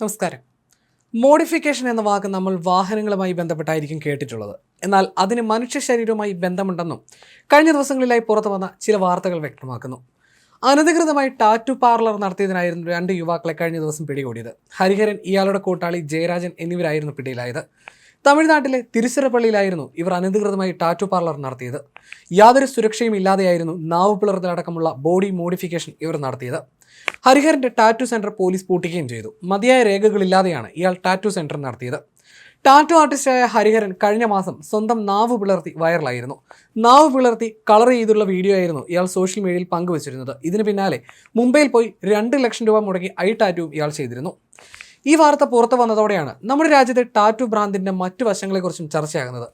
നമസ്കാരം. മോഡിഫിക്കേഷൻ എന്ന വാക്ക് നമ്മൾ വാഹനങ്ങളുമായി ബന്ധപ്പെട്ടായിരിക്കും കേട്ടിട്ടുള്ളത്. എന്നാൽ അതിന് മനുഷ്യ ശരീരവുമായി ബന്ധമുണ്ടെന്നും കഴിഞ്ഞ ദിവസങ്ങളിലായി പുറത്തു വന്ന ചില വാർത്തകൾ വ്യക്തമാക്കുന്നു. അനധികൃതമായി ടാറ്റു പാർലർ നടത്തിയതിനായിരുന്നു രണ്ട് യുവാക്കളെ കഴിഞ്ഞ ദിവസം പിടികൂടിയത്. ഹരിഹരൻ ഇയാളുടെ കൂട്ടാളി ജയരാജൻ എന്നിവരായിരുന്നു പിടിയിലായത്. തമിഴ്നാട്ടിലെ തിരുച്ചിറപ്പള്ളിയിലായിരുന്നു ഇവർ അനധികൃതമായി ടാറ്റു പാർലർ നടത്തിയത്. യാതൊരു സുരക്ഷയും ഇല്ലാതെയായിരുന്നു നാവ് പിളർത്തലടക്കമുള്ള ബോഡി മോഡിഫിക്കേഷൻ ഇവർ നടത്തിയത്. ഹരിഹരന്റെ ടാറ്റു സെന്റർ പോലീസ് പൂട്ടുകയും ചെയ്തു. മതിയായ രേഖകളില്ലാതെയാണ് ഇയാൾ ടാറ്റു സെന്റർ നടത്തിയത്. ടാറ്റു ആർട്ടിസ്റ്റായ ഹരിഹരൻ കഴിഞ്ഞ മാസം സ്വന്തം നാവ് പിളർത്തി വൈറലായിരുന്നു. നാവ് പിളർത്തി കളർ ചെയ്തുള്ള വീഡിയോ ആയിരുന്നു ഇയാൾ സോഷ്യൽ മീഡിയയിൽ പങ്കുവച്ചിരുന്നത്. ഇതിന് പിന്നാലെ മുംബൈയിൽ പോയി രണ്ട് ലക്ഷം രൂപ മുടക്കി ഐ ടാറ്റുവും ഇയാൾ ചെയ്തിരുന്നു. ഈ വാർത്ത പുറത്തു വന്നതോടെയാണ് നമ്മുടെ രാജ്യത്തെ ടാറ്റു ബ്രാൻഡിന്റെ മറ്റു വശങ്ങളെക്കുറിച്ചും ചർച്ചയാകുന്നത്.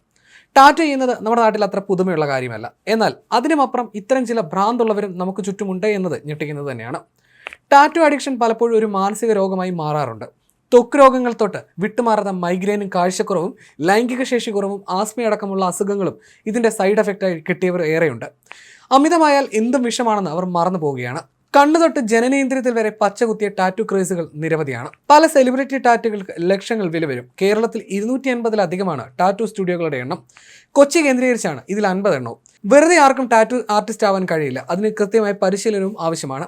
ടാറ്റു ചെയ്യുന്നത് നമ്മുടെ നാട്ടിൽ അത്ര പുതുമയുള്ള കാര്യമല്ല. എന്നാൽ അതിനുമപ്പുറം ഇത്തരം ചില ഭ്രാന്തുള്ളവരും നമുക്ക് ചുറ്റുമുണ്ട് എന്നത് ഞെട്ടിക്കുന്നത് തന്നെയാണ്. ടാറ്റു അഡിക്ഷൻ പലപ്പോഴും ഒരു മാനസിക രോഗമായി മാറാറുണ്ട്. ത്വക്ക് രോഗങ്ങൾ തൊട്ട് വിട്ടുമാറാത്ത മൈഗ്രെയിനും കാഴ്ചക്കുറവും ലൈംഗിക ശേഷി കുറവും ആസ്മയടക്കമുള്ള അസുഖങ്ങളും ഇതിന്റെ സൈഡ് എഫക്റ്റായി കിട്ടിയവർ ഏറെയുണ്ട്. അമിതമായാൽ എന്തും വിഷമാണെന്ന് അവർ മറന്നു പോവുകയാണ്. കണ്ണു തൊട്ട് ജനനേന്ദ്രിയത്തിൽ വരെ പച്ചകുത്തിയ ടാറ്റു ക്രേസുകൾ നിരവധിയാണ്. പല സെലിബ്രിറ്റി ടാറ്റുകൾക്ക് ലക്ഷങ്ങൾ വില വരും. കേരളത്തിൽ ഇരുന്നൂറ്റി അൻപതിലധികമാണ് ടാറ്റു സ്റ്റുഡിയോകളുടെ എണ്ണം. കൊച്ചി കേന്ദ്രീകരിച്ചാണ് ഇതിൽ അൻപത് എണ്ണവും വെറുതെ ആർക്കും ടാറ്റു ആർട്ടിസ്റ്റ് ആവാൻ കഴിയില്ല. അതിന് കൃത്യമായ പരിശീലനവും ആവശ്യമാണ്.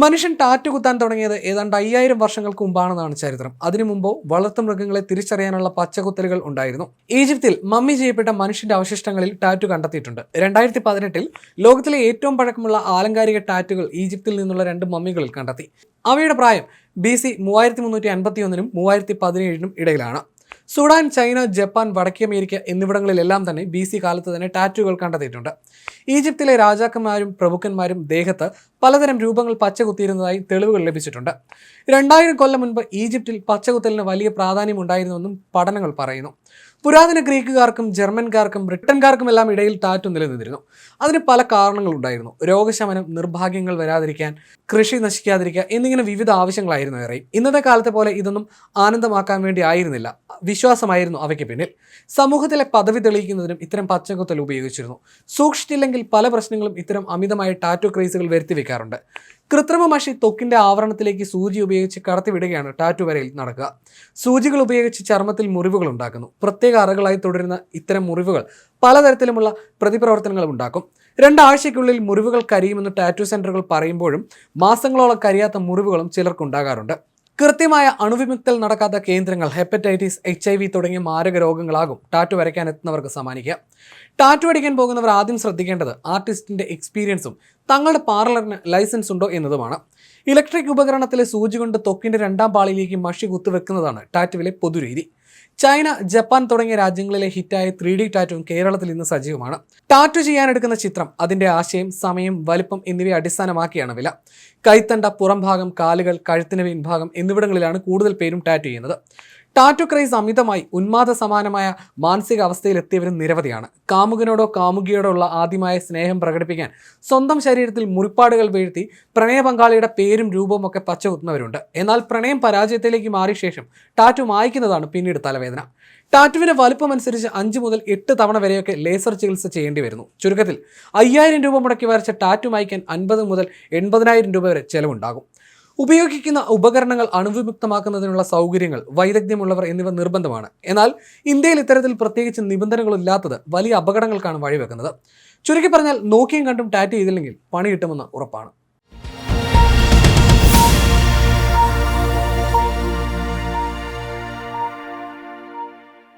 മനുഷ്യൻ ടാറ്റു കുത്താൻ തുടങ്ങിയത് ഏതാണ്ട് അയ്യായിരം വർഷങ്ങൾക്ക് മുമ്പാണെന്നാണ് ചരിത്രം. അതിനു മുമ്പോ വളർത്തുമൃഗങ്ങളെ തിരിച്ചറിയാനുള്ള പച്ചകുത്തലുകൾ ഉണ്ടായിരുന്നു. ഈജിപ്തിൽ മമ്മി ചെയ്യപ്പെട്ട മനുഷ്യന്റെ അവശിഷ്ടങ്ങളിൽ ടാറ്റു കണ്ടെത്തിയിട്ടുണ്ട്. രണ്ടായിരത്തി പതിനെട്ടിൽ ലോകത്തിലെ ഏറ്റവും പഴക്കമുള്ള ആലങ്കാരിക ടാറ്റുകൾ ഈജിപ്തിൽ നിന്നുള്ള രണ്ട് മമ്മികളിൽ കണ്ടെത്തി. അവയുടെ പ്രായം ബി സി മൂവായിരത്തി മുന്നൂറ്റി അൻപത്തി ഒന്നിനും മൂവായിരത്തി പതിനേഴിനും ഇടയിലാണ്. സുഡാൻ ചൈന ജപ്പാൻ വടക്കേ അമേരിക്ക എന്നിവിടങ്ങളിലെല്ലാം തന്നെ ബി സി കാലത്ത് തന്നെ ടാറ്റുകൾ കണ്ടെത്തിയിട്ടുണ്ട്. ഈജിപ്തിലെ രാജാക്കന്മാരും പ്രഭുക്കന്മാരും ദേഹത്ത് പലതരം രൂപങ്ങൾ പച്ചകുത്തിയിരുന്നതായി തെളിവുകൾ ലഭിച്ചിട്ടുണ്ട്. രണ്ടായിരം കൊല്ലം മുൻപ് ഈജിപ്തിൽ പച്ചകുത്തലിന് വലിയ പ്രാധാന്യം ഉണ്ടായിരുന്നുവെന്നും പഠനങ്ങൾ പറയുന്നു. പുരാതന ഗ്രീക്കുകാർക്കും ജർമ്മൻകാർക്കും ബ്രിട്ടൻകാർക്കും എല്ലാം ഇടയിൽ താറ്റു നിലനിന്നിരുന്നു. അതിന് പല കാരണങ്ങളുണ്ടായിരുന്നു. രോഗശമനം നിർഭാഗ്യങ്ങൾ വരാതിരിക്കാൻ കൃഷി നശിക്കാതിരിക്കുക എന്നിങ്ങനെ വിവിധ ആവശ്യങ്ങളായിരുന്നു ഏറെ. ഇന്നത്തെ കാലത്തെ പോലെ ഇതൊന്നും ആനന്ദമാക്കാൻ വേണ്ടി ആയിരുന്നില്ല. വിശ്വാസമായിരുന്നു അവയ്ക്ക് പിന്നിൽ. സമൂഹത്തിലെ പദവി തെളിയിക്കുന്നതിനും ഇത്തരം പച്ചക്കൊത്തൽ ഉപയോഗിച്ചിരുന്നു. സൂക്ഷിച്ചില്ലെങ്കിൽ പല പ്രശ്നങ്ങളും ഇത്തരം അമിതമായ ടാറ്റു ക്രേസുകൾ വരുത്തി വെക്കാറുണ്ട് കൃത്രിമ മഷി ആവരണത്തിലേക്ക് സൂചി ഉപയോഗിച്ച് കടത്തിവിടുകയാണ് ടാറ്റു വരയിൽ നടക്കുക. സൂചികൾ ഉപയോഗിച്ച് ചർമ്മത്തിൽ മുറിവുകൾ ഉണ്ടാക്കുന്നു. പ്രത്യേക അറകളായി തുടരുന്ന ഇത്തരം മുറിവുകൾ പലതരത്തിലുമുള്ള പ്രതിപ്രവർത്തനങ്ങൾ ഉണ്ടാക്കും. രണ്ടാഴ്ചയ്ക്കുള്ളിൽ മുറിവുകൾ കരിയുമെന്ന് ടാറ്റു സെന്ററുകൾ പറയുമ്പോഴും മാസങ്ങളോളം കരിയാത്ത മുറിവുകളും ചിലർക്കുണ്ടാകാറുണ്ട് കൃത്യമായ അണുവിമുക്തൽ നടക്കാത്ത കേന്ദ്രങ്ങൾ ഹെപ്പറ്റൈറ്റിസ് എച്ച് ഐ വി തുടങ്ങിയ മാരക രോഗങ്ങളാകും ടാറ്റു വരയ്ക്കാൻ എത്തുന്നവർക്ക് സമ്മാനിക്കുക. ടാറ്റു അടിക്കാൻ പോകുന്നവർ ആദ്യം ശ്രദ്ധിക്കേണ്ടത് ആർട്ടിസ്റ്റിന്റെ എക്സ്പീരിയൻസും തങ്ങളുടെ പാർലറിന് ലൈസൻസ് ഉണ്ടോ എന്നതുമാണ്. ഇലക്ട്രിക് ഉപകരണത്തിലെ സൂചി കൊണ്ട് തൊക്കിന്റെ രണ്ടാം പാളിയിലേക്ക് മഷി കുത്തുവെക്കുന്നതാണ് ടാറ്റുവിലെ പൊതുരീതി. ചൈന ജപ്പാൻ തുടങ്ങിയ രാജ്യങ്ങളിലെ ഹിറ്റായ ത്രീ ഡി ടാറ്റുവും കേരളത്തിൽ ഇന്ന് സജീവമാണ്. ടാറ്റു ചെയ്യാനെടുക്കുന്ന ചിത്രം അതിന്റെ ആശയം സമയം വലിപ്പം എന്നിവയെ അടിസ്ഥാനമാക്കിയാണ് വില. കൈത്തണ്ട പുറംഭാഗം കാലുകൾ കഴുത്തിന് പിൻഭാഗം എന്നിവിടങ്ങളിലാണ് കൂടുതൽ പേരും ടാറ്റു ചെയ്യുന്നത്. ടാറ്റു ക്രൈസ് അമിതമായി ഉന്മാദ സമാനമായ മാനസിക അവസ്ഥയിലെത്തിയവരും നിരവധിയാണ്. കാമുകനോടോ കാമുകിയോടോ ഉള്ള ആദ്യമായ സ്നേഹം പ്രകടിപ്പിക്കാൻ സ്വന്തം ശരീരത്തിൽ മുറിപ്പാടുകൾ വീഴ്ത്തി പ്രണയ പങ്കാളിയുടെ പേരും രൂപവും ഒക്കെ പച്ചകുത്തുന്നവരുണ്ട്. എന്നാൽ പ്രണയം പരാജയത്തിലേക്ക് മാറിയ ശേഷം ടാറ്റു മായ്ക്കുന്നതാണ് പിന്നീട് തലവേദന. ടാറ്റുവിന്റെ വലുപ്പമനുസരിച്ച് അഞ്ച് മുതൽ എട്ട് തവണ വരെയൊക്കെ ലേസർ ചികിത്സ ചെയ്യേണ്ടി വരുന്നു. ചുരുക്കത്തിൽ അയ്യായിരം രൂപ മുടക്കി വരച്ച ടാറ്റു മായ്ക്കാൻ അൻപത് മുതൽ എൺപതിനായിരം രൂപ വരെ ചെലവുണ്ടാകും. ഉപയോഗിക്കുന്ന ഉപകരണങ്ങൾ അണുവിമുക്തമാക്കുന്നതിനുള്ള സൗകര്യങ്ങൾ വൈദഗ്ധ്യമുള്ളവർ എന്നിവ നിർബന്ധമാണ്. എന്നാൽ ഇന്ത്യയിൽ ഇത്തരത്തിൽ പ്രത്യേകിച്ച് നിബന്ധനകളില്ലാത്തത് വലിയ അപകടങ്ങൾക്കാണ് വഴിവെക്കുന്നത്. ചുരുക്കി പറഞ്ഞാൽ നോക്കിയും കണ്ടും ടാറ്റ് ചെയ്തില്ലെങ്കിൽ പണി കിട്ടുമെന്ന് ഉറപ്പാണ്.